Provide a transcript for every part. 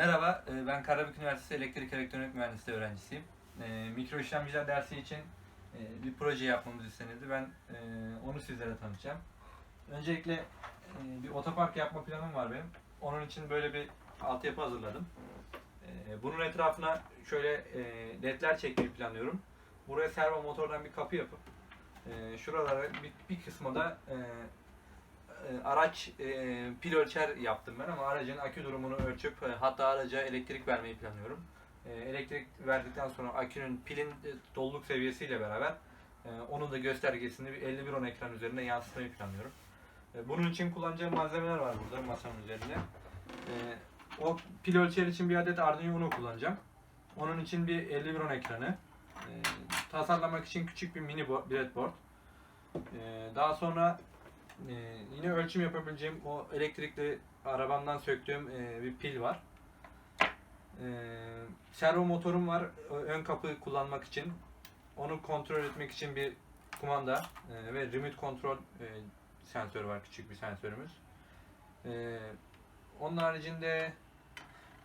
Merhaba, e, ben Karabük Üniversitesi Elektrik Elektronik Mühendisliği öğrencisiyim. E, Mikro işlemciler dersi için e, bir proje yapmamız istenildi. Ben onu sizlere tanıtacağım. Öncelikle bir otopark yapma planım var benim. Onun için böyle bir altyapı hazırladım. Bunun etrafına şöyle ledler çekmeyi planlıyorum. Buraya servo motordan bir kapı yapıp şuralara bir, bir da e, araç e, pil ölçer yaptım ben ama aracın akü durumunu ölçüp e, hatta araca elektrik vermeyi planlıyorum. E, elektrik verdikten sonra akünün pilin e, doluluk seviyesiyle beraber e, onun da göstergesini bir 51 on ekran üzerinde yansıtmayı planlıyorum. E, bunun için kullanacağım malzemeler var burada masanın üzerinde. E, o pil ölçer için bir adet Arduino kullanacağım. Onun için bir 51 on ekranı. E, tasarlamak için küçük bir mini bo- breadboard. E, daha sonra ee, yine ölçüm yapabileceğim o elektrikli arabamdan söktüğüm e, bir pil var. Ee, servo motorum var ön kapı kullanmak için. Onu kontrol etmek için bir kumanda e, ve remote kontrol e, sensörü var küçük bir sensörümüz. Ee, onun haricinde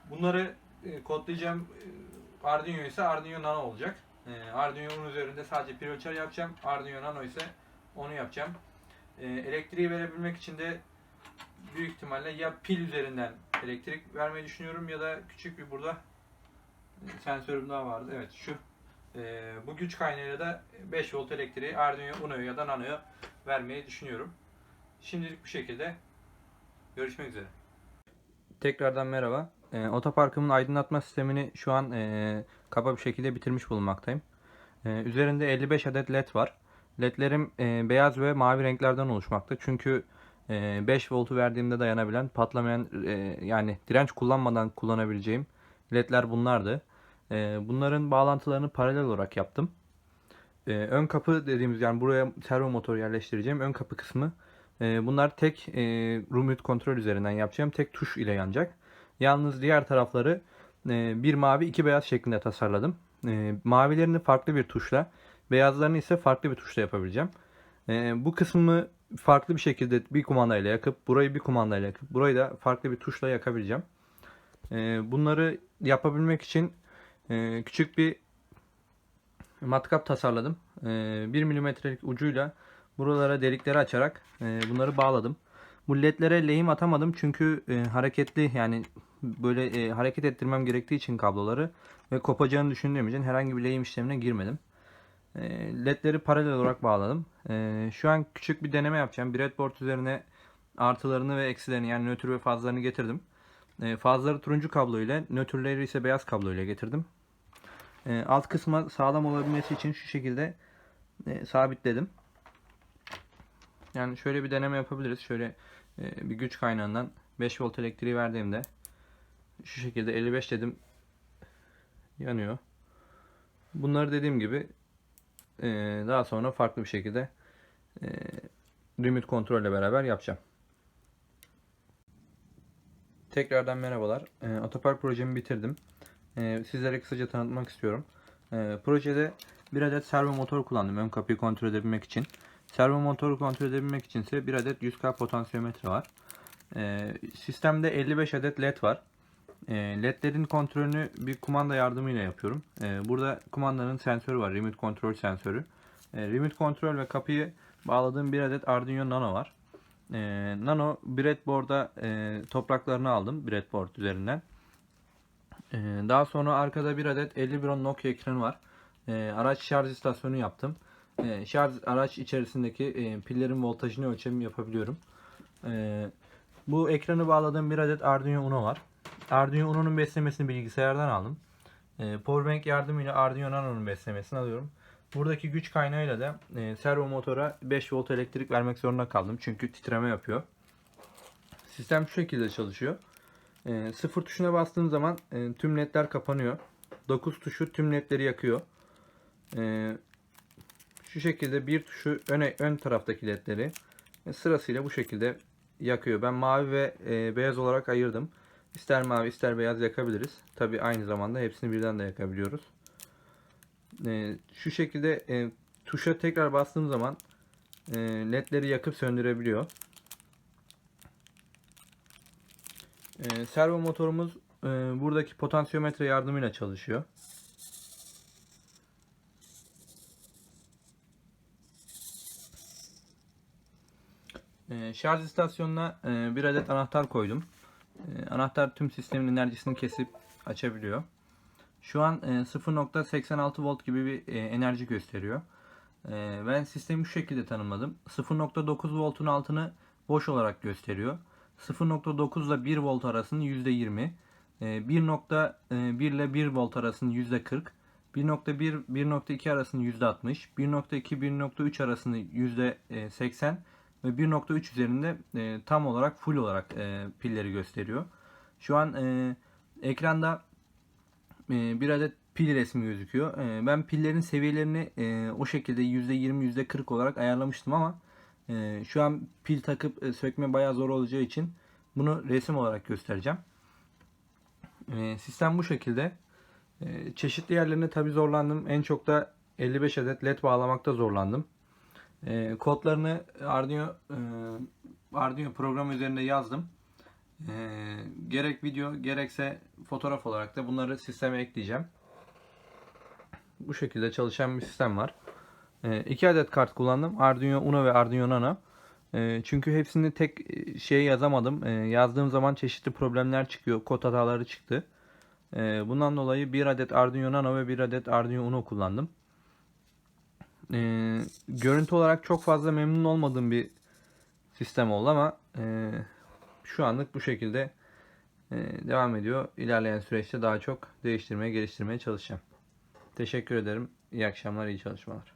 bunları e, kodlayacağım e, Arduino ise Arduino Nano olacak. E, Arduino'nun üzerinde sadece pil ölçer yapacağım. Arduino Nano ise onu yapacağım. E, elektriği verebilmek için de büyük ihtimalle ya pil üzerinden elektrik vermeyi düşünüyorum ya da küçük bir burada e, sensörüm daha vardı. Evet şu. E, bu güç kaynağıyla da 5 volt elektriği Arduino Uno'ya ya da Nano'ya vermeyi düşünüyorum. Şimdilik bu şekilde. Görüşmek üzere. Tekrardan merhaba. E, otoparkımın aydınlatma sistemini şu an e, kaba bir şekilde bitirmiş bulunmaktayım. E, üzerinde 55 adet led var. LED'lerim e, beyaz ve mavi renklerden oluşmakta. Çünkü e, 5 voltu verdiğimde dayanabilen, patlamayan e, yani direnç kullanmadan kullanabileceğim LED'ler bunlardı. E, bunların bağlantılarını paralel olarak yaptım. E, ön kapı dediğimiz yani buraya servo motor yerleştireceğim ön kapı kısmı. E, bunlar tek e, remote kontrol üzerinden yapacağım. Tek tuş ile yanacak. Yalnız diğer tarafları e, bir mavi iki beyaz şeklinde tasarladım. E, mavilerini farklı bir tuşla Beyazlarını ise farklı bir tuşla yapabileceğim. Ee, bu kısmı farklı bir şekilde bir kumandayla yakıp burayı bir kumandayla yakıp burayı da farklı bir tuşla yakabileceğim. Ee, bunları yapabilmek için e, küçük bir matkap tasarladım. Ee, 1 milimetrelik ucuyla buralara delikleri açarak e, bunları bağladım. Bu ledlere lehim atamadım çünkü e, hareketli yani böyle e, hareket ettirmem gerektiği için kabloları ve kopacağını düşündüğüm için herhangi bir lehim işlemine girmedim. E, ledleri paralel olarak bağladım. E, şu an küçük bir deneme yapacağım. Breadboard üzerine artılarını ve eksilerini yani nötr ve fazlarını getirdim. E, fazları turuncu kablo ile, nötrleri ise beyaz kablo ile getirdim. Alt kısma sağlam olabilmesi için şu şekilde e, sabitledim. Yani şöyle bir deneme yapabiliriz. Şöyle e, bir güç kaynağından 5 volt elektriği verdiğimde şu şekilde 55 dedim yanıyor. Bunları dediğim gibi e, daha sonra farklı bir şekilde e, remote kontrolle beraber yapacağım. Tekrardan merhabalar. E, otopark projemi bitirdim. E, sizlere kısaca tanıtmak istiyorum. E, projede bir adet servo motor kullandım ön kapıyı kontrol edebilmek için. Servo motoru kontrol edebilmek için ise bir adet 100K potansiyometre var. Sistemde 55 adet led var. E, LED'lerin kontrolünü bir kumanda yardımıyla yapıyorum. E, burada kumandanın sensörü var. Remote kontrol sensörü. E, remote kontrol ve kapıyı bağladığım bir adet Arduino Nano var. Nano breadboard'a e, topraklarını aldım breadboard üzerinden. Daha sonra arkada bir adet 51 ohm Nokia ekranı var. Araç şarj istasyonu yaptım. Şarj araç içerisindeki e, pillerin voltajını ölçüm yapabiliyorum. Bu ekranı bağladığım bir adet Arduino Uno var. Arduino Uno'nun beslemesini bilgisayardan aldım. E, Powerbank yardımıyla Arduino Nano'nun beslemesini alıyorum. Buradaki güç kaynağıyla da e, servo motora 5 volt elektrik vermek zorunda kaldım. Çünkü titreme yapıyor. Sistem şu şekilde çalışıyor. E, sıfır tuşuna bastığım zaman e, tüm ledler kapanıyor. 9 tuşu tüm ledleri yakıyor. E, şu şekilde bir tuşu öne ön taraftaki ledleri e, sırasıyla bu şekilde yakıyor. Ben mavi ve e, beyaz olarak ayırdım. İster mavi ister beyaz yakabiliriz. Tabi aynı zamanda hepsini birden de yakabiliyoruz. E, şu şekilde e, tuşa tekrar bastığım zaman e, ledleri yakıp söndürebiliyor. E, servo motorumuz e, buradaki potansiyometre yardımıyla çalışıyor. E, şarj istasyonuna e, bir adet anahtar koydum. E, anahtar tüm sistemin enerjisini kesip açabiliyor. Şu an e, 0.86 volt gibi bir e, enerji gösteriyor. E, ben sistemi şu şekilde tanımladım. 0.9 voltun altını boş olarak gösteriyor. 0.9 ile 1 volt arasını %20. E, 1.1 ile 1 volt arasını %40. 1.1 1.2 arasını %60. 1.2 1.3 arasını %80 ve 1.3 üzerinde e, tam olarak full olarak e, pilleri gösteriyor. Şu an e, ekranda e, bir adet pil resmi gözüküyor. E, ben pillerin seviyelerini e, o şekilde %20 %40 olarak ayarlamıştım ama e, şu an pil takıp e, sökme bayağı zor olacağı için bunu resim olarak göstereceğim. E, sistem bu şekilde. E, çeşitli yerlerine tabi zorlandım. En çok da 55 adet led bağlamakta zorlandım. E, kodlarını Arduino e, Arduino program üzerinde yazdım. E, gerek video gerekse fotoğraf olarak da bunları sisteme ekleyeceğim. Bu şekilde çalışan bir sistem var. E, iki adet kart kullandım. Arduino Uno ve Arduino Nano. E, çünkü hepsini tek şey yazamadım. E, yazdığım zaman çeşitli problemler çıkıyor. Kod hataları çıktı. E, bundan dolayı bir adet Arduino Nano ve bir adet Arduino Uno kullandım. E, görüntü olarak çok fazla memnun olmadığım bir sistem oldu ama e, şu anlık bu şekilde e, devam ediyor. İlerleyen süreçte daha çok değiştirmeye, geliştirmeye çalışacağım. Teşekkür ederim. İyi akşamlar, iyi çalışmalar.